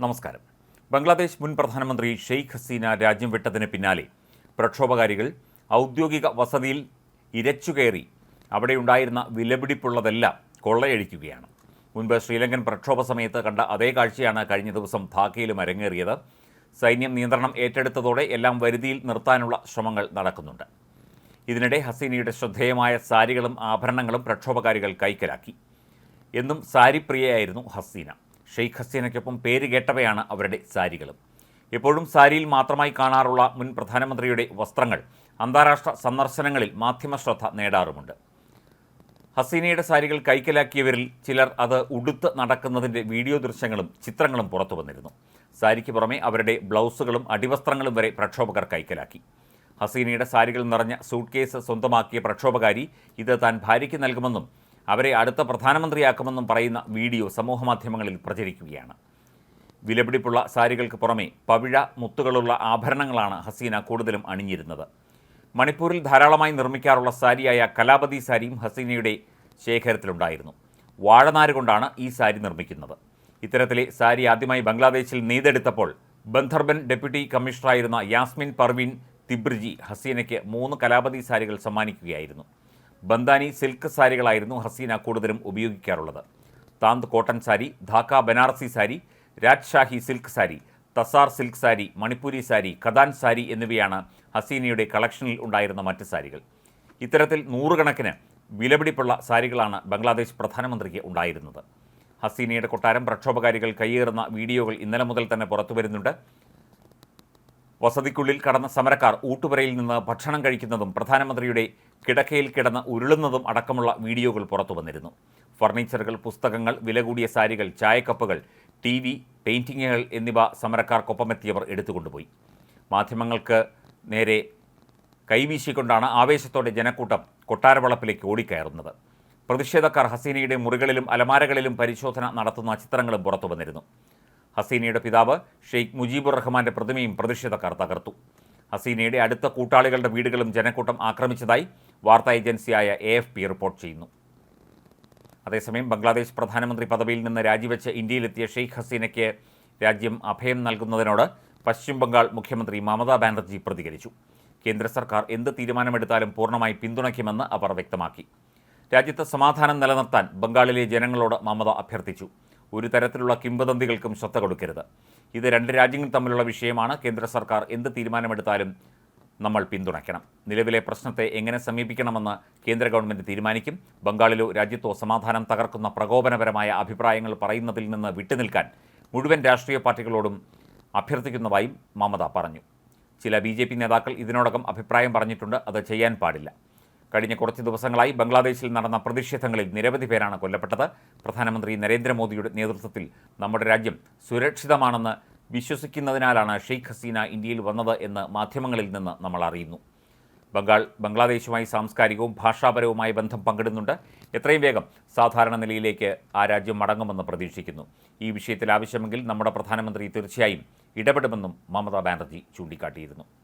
നമസ്കാരം. ബംഗ്ലാദേശ് മുൻ പ്രധാനമന്ത്രി ഷെയ്ഖ് ഹസീന രാജ്യം വിട്ടതിന് പിന്നാലെ പ്രക്ഷോഭകാരികൾ ഔദ്യോഗിക വസതിയിൽ ഇരച്ചുകയറി അവിടെയുണ്ടായിരുന്ന വിലപിടിപ്പുള്ളതെല്ലാം കൊള്ളയടിക്കുകയാണ്. മുൻപ് ശ്രീലങ്കൻ പ്രക്ഷോഭ സമയത്ത് കണ്ട അതേ കാഴ്ചയാണ് കഴിഞ്ഞ ദിവസം ധാക്കയിലും അരങ്ങേറിയത്. സൈന്യം നിയന്ത്രണം ഏറ്റെടുത്തതോടെ എല്ലാം വരുതിയിൽ നിർത്താനുള്ള ശ്രമങ്ങൾ നടക്കുന്നുണ്ട്. ഇതിനിടെ ഹസീനയുടെ ശ്രദ്ധേയമായ സാരികളും ആഭരണങ്ങളും പ്രക്ഷോഭകാരികൾ കൈക്കലാക്കി. എന്നും സാരിപ്രിയയായിരുന്നു ഹസീന. ഷെയ്ഖ് ഹസീനയ്ക്കൊപ്പം പേര് കേട്ടവയാണ് അവരുടെ സാരികളും. എപ്പോഴും സാരിയിൽ മാത്രമായി കാണാറുള്ള മുൻ പ്രധാനമന്ത്രിയുടെ വസ്ത്രങ്ങൾ അന്താരാഷ്ട്ര സന്ദർശനങ്ങളിൽ മാധ്യമ ശ്രദ്ധ നേടാറുമുണ്ട്. ഹസീനയുടെ സാരികൾ കൈക്കലാക്കിയവരിൽ ചിലർ അത് ഉടുത്ത് നടക്കുന്നതിന്റെ വീഡിയോ ദൃശ്യങ്ങളും ചിത്രങ്ങളും പുറത്തു വന്നിരുന്നു. സാരിക്ക് പുറമെ അവരുടെ ബ്ലൗസുകളും അടിവസ്ത്രങ്ങളും വരെ പ്രക്ഷോഭകർ കൈക്കലാക്കി. ഹസീനയുടെ സാരികൾ നിറഞ്ഞ സൂട്ട് കേസ് സ്വന്തമാക്കിയ പ്രക്ഷോഭകാരി ഇത് താൻ ഭാര്യയ്ക്ക് നൽകുമെന്നും അവരെ അടുത്ത പ്രധാനമന്ത്രിയാക്കുമെന്നും പറയുന്ന വീഡിയോ സമൂഹമാധ്യമങ്ങളിൽ പ്രചരിക്കുകയാണ്. വിലപിടിപ്പുള്ള സാരികൾക്ക് പുറമെ പവിഴ മുത്തുകളുള്ള ആഭരണങ്ങളാണ് ഹസീന കൂടുതലും അണിഞ്ഞിരുന്നത്. മണിപ്പൂരിൽ ധാരാളമായി നിർമ്മിക്കാറുള്ള സാരിയായ കലാപതി സാരിയും ഹസീനയുടെ ശേഖരത്തിലുണ്ടായിരുന്നു. വാഴനാര് കൊണ്ടാണ് ഈ സാരി നിർമ്മിക്കുന്നത്. ഇത്തരത്തിലെ സാരി ആദ്യമായി ബംഗ്ലാദേശിൽ നെയ്തെടുത്തപ്പോൾ ബന്ധർബൻ ഡെപ്യൂട്ടി കമ്മീഷണറായിരുന്ന യാസ്മിൻ പർവീൻ തിബ്രിജി ഹസീനയ്ക്ക് മൂന്ന് കലാപതി സാരികൾ സമ്മാനിക്കുകയായിരുന്നു. ബന്ദാനി സിൽക്ക് സാരികളായിരുന്നു ഹസീന കൂടുതലും ഉപയോഗിക്കാറുള്ളത്. Tant cotton sari Dhaka Banarasi sari Rajshahi silk sari Tussar silk sari Manipuri sari Katan sari എന്നിവയാണ് ഹസീനയുടെ കളക്ഷനിൽ ഉണ്ടായിരുന്ന മറ്റ് സാരികൾ. ഇത്തരത്തിൽ നൂറുകണക്കിന് വിലപിടിപ്പുള്ള സാരികളാണ് ബംഗ്ലാദേശ് പ്രധാനമന്ത്രിക്ക് ഉണ്ടായിരുന്നത്. ഹസീനയുടെ കൊട്ടാരം പ്രക്ഷോഭകാരികൾ കൈയേറുന്ന വീഡിയോകൾ ഇന്നലെ മുതൽ തന്നെ പുറത്തുവരുന്നുണ്ട് വസതിക്കുള്ളിൽ കടന്ന സമരക്കാർ ഊട്ടുപുരയിൽ നിന്ന് ഭക്ഷണം കഴിക്കുന്നതും പ്രധാനമന്ത്രിയുടെ കിടക്കയിൽ കിടന്ന് ഉരുളുന്നതും അടക്കമുള്ള വീഡിയോകൾ പുറത്തു വന്നിരുന്നു. ഫർണിച്ചറുകൾ പുസ്തകങ്ങൾ വില കൂടിയ സാരികൾ ചായക്കപ്പുകൾ ടി വി പെയിന്റിങ്ങുകൾ എന്നിവ സമരക്കാർക്കൊപ്പമെത്തിയവർ എടുത്തുകൊണ്ടുപോയി. മാധ്യമങ്ങൾക്ക് നേരെ കൈവീശിക്കൊണ്ടാണ് ആവേശത്തോടെ ജനക്കൂട്ടം കൊട്ടാരവളപ്പിലേക്ക് ഓടിക്കയറുന്നത്. പ്രതിഷേധക്കാർ ഹസീനയുടെ മുറികളിലും അലമാരകളിലും പരിശോധന നടത്തുന്ന ചിത്രങ്ങളും പുറത്തു വന്നിരുന്നു. ഹസീനയുടെ പിതാവ് ഷെയ്ഖ് മുജീബുർ റഹ്മാന്റെ പ്രതിമയും പ്രതിഷേധക്കാർ തകർത്തു. ഹസീനയുടെ അടുത്ത കൂട്ടാളികളുടെ വീടുകളും ജനക്കൂട്ടം ആക്രമിച്ചതായി വാർത്താ ഏജൻസിയായ എ എഫ് പി റിപ്പോർട്ട് ചെയ്യുന്നു. അതേസമയം ബംഗ്ലാദേശ് പ്രധാനമന്ത്രി പദവിയിൽ നിന്ന് രാജിവെച്ച് ഇന്ത്യയിലെത്തിയ ഷെയ്ഖ് ഹസീനയ്ക്ക് രാജ്യം അഭയം നൽകുന്നതിനോട് പശ്ചിമ ബംഗാൾ മുഖ്യമന്ത്രി മമതാ ബാനർജി പ്രതികരിച്ചു. കേന്ദ്ര സർക്കാർ എന്ത് തീരുമാനമെടുത്താലും പൂർണമായി പിന്തുണയ്ക്കുമെന്ന് അവർ വ്യക്തമാക്കി. രാജ്യത്ത് സമാധാനം നിലനിർത്താൻ ബംഗാളിലെ ജനങ്ങളോട് മമത അഭ്യർത്ഥിച്ചു. ഒരു തരത്തിലുള്ള കിംവദന്തികൾക്കും ശ്രദ്ധ കൊടുക്കരുത്. ഇത് രണ്ട് രാജ്യങ്ങൾ തമ്മിലുള്ള വിഷയമാണ്. കേന്ദ്ര സർക്കാർ എന്ത് തീരുമാനമെടുത്താലും നമ്മൾ പിന്തുണയ്ക്കണം. നിലവിലെ പ്രശ്നത്തെ എങ്ങനെ സമീപിക്കണമെന്ന് കേന്ദ്ര ഗവൺമെന്റ് തീരുമാനിക്കും. ബംഗാളിലോ രാജ്യത്തോ സമാധാനം തകർക്കുന്ന പ്രകോപനപരമായ അഭിപ്രായങ്ങൾ പറയുന്നതിൽ നിന്ന് വിട്ടുനിൽക്കാൻ മുഴുവൻ രാഷ്ട്രീയ പാർട്ടികളോടും അഭ്യർത്ഥിക്കുന്നതായും മമത പറഞ്ഞു. ചില ബി നേതാക്കൾ ഇതിനോടകം അഭിപ്രായം പറഞ്ഞിട്ടുണ്ട്. അത് ചെയ്യാൻ പാടില്ല. കഴിഞ്ഞ കുറച്ച് ദിവസങ്ങളായി ബംഗ്ലാദേശിൽ നടന്ന പ്രതിഷേധങ്ങളിൽ നിരവധി പേരാണ് കൊല്ലപ്പെട്ടത്. പ്രധാനമന്ത്രി നരേന്ദ്രമോദിയുടെ നേതൃത്വത്തിൽ നമ്മുടെ രാജ്യം സുരക്ഷിതമാണെന്ന് വിശ്വസിക്കുന്നതിനാലാണ് ഷെയ്ഖ് ഹസീന ഇന്ത്യയിൽ വന്നത് എന്ന് മാധ്യമങ്ങളിൽ നിന്ന് നമ്മൾ അറിയുന്നു. ബംഗാൾ ബംഗ്ലാദേശുമായി സാംസ്കാരികവും ഭാഷാപരവുമായ ബന്ധം പങ്കിടുന്നുണ്ട്. എത്രയും വേഗം സാധാരണ നിലയിലേക്ക് ആ രാജ്യം മടങ്ങുമെന്ന് പ്രതീക്ഷിക്കുന്നു. ഈ വിഷയത്തിൽ ആവശ്യമെങ്കിൽ നമ്മുടെ പ്രധാനമന്ത്രി തീർച്ചയായും ഇടപെടുമെന്നും മമതാ ബാനർജി ചൂണ്ടിക്കാട്ടിയിരുന്നു.